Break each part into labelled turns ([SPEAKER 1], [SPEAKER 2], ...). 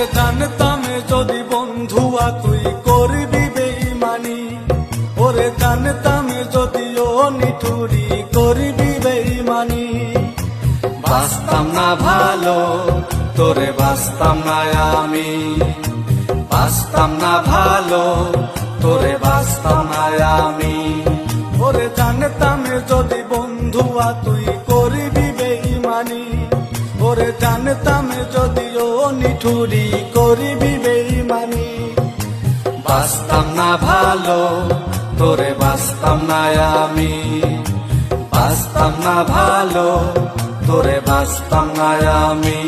[SPEAKER 1] ওরে জানতাম যদি বন্ধুয়া তুই করবি বেইমানি ওরে জানতাম যদিও নিঠুরি করবি বেইমানি বাঁচতাম না ভালো, তোরে বাঁচতাম না আমি। বাঁচতাম না ভালো, তোরে বাঁচতাম না আমি। ওরে জানতাম যদি বন্ধুয়া তুই ওরে জানতাম যদিও নিঠুরি করিবি বেইমানি। বাঁচতাম না ভালো, তোরে বাঁচতাম না আমি। বাঁচতাম না ভালো, তোরে বাঁচতাম না আমি।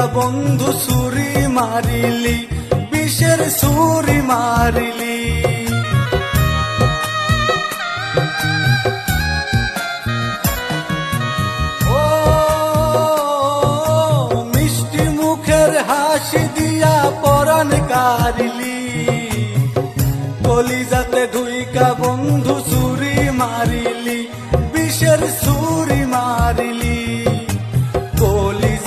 [SPEAKER 1] ঢুইকা বন্ধু সুরি মারিলি, বিষের সুরি মারিলি। মিষ্টি হাসি দিয়া কলিজাতে ঢুইকা বন্ধু সুরি মারিলি, বিষের সুরি মারিলি।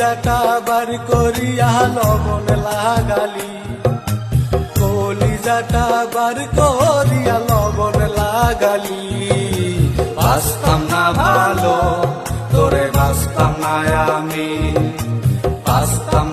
[SPEAKER 1] কলিজাটা বার করিয়া লবণ লাগালি। কলিজাটা বার করিয়া লবণ লাগালি। বাঁচতাম না ভালো, তোরে বাঁচতাম না আমি। বাঁচতাম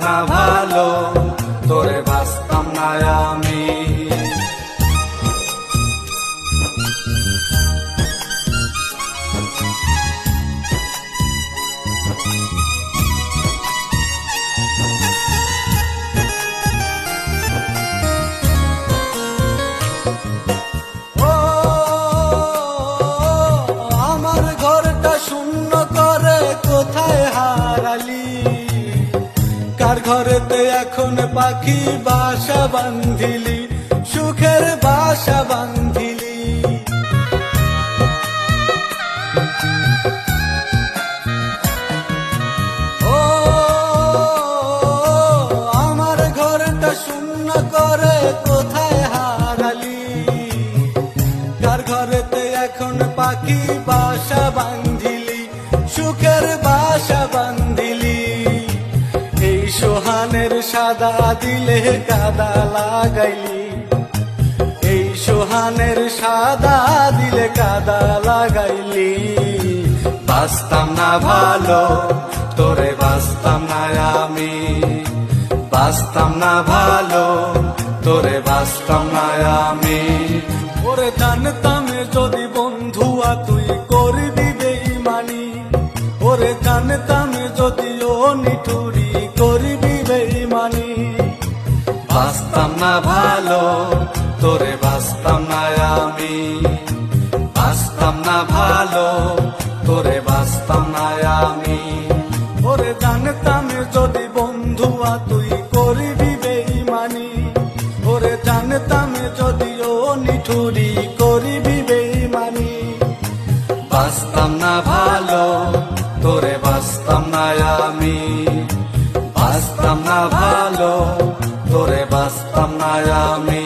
[SPEAKER 1] ঘরেতে এখন পাখি বাসা বান্ধিলি, সুখের বাসা বান্ধিলি। ও, আমার ঘরটা শূন্য করে কোথায় হারালি? কার ঘরেতে এখন পাখি বাসা বান্ধিলি, সুখের বাসা বান্ধিলি। সোহানের সাদা দিলে কাদা লাগাইলি। এই সোহানের সাদা দিলে কাদা লাগাইলি। বাঁচতাম না ভালো, তোরে বাঁচতাম না আমি। বাঁচতাম না ভালো, তোরে বাঁচতাম না আমি। ওরে জানতাম যদি বন্ধুয়া তুই করবি বেইমানি। ওরে জানতাম যদিও নিঠুরি বাঁচতাম না ভালো, তোরে বাঁচতাম না আমি। বাঁচতাম না ভালো, তোরে বাঁচতাম না আমি। ওরে জানতাম যদি বন্ধুয়া, তুই করবি বেইমানি ওরে জানতাম যদিও নিঠুরি, করবি বেইমানি বাঁচতাম না ভালো, তোরে বাঁচতাম না আমি। বাঁচতাম না ভালো তোরে বাঁচতাম না আমি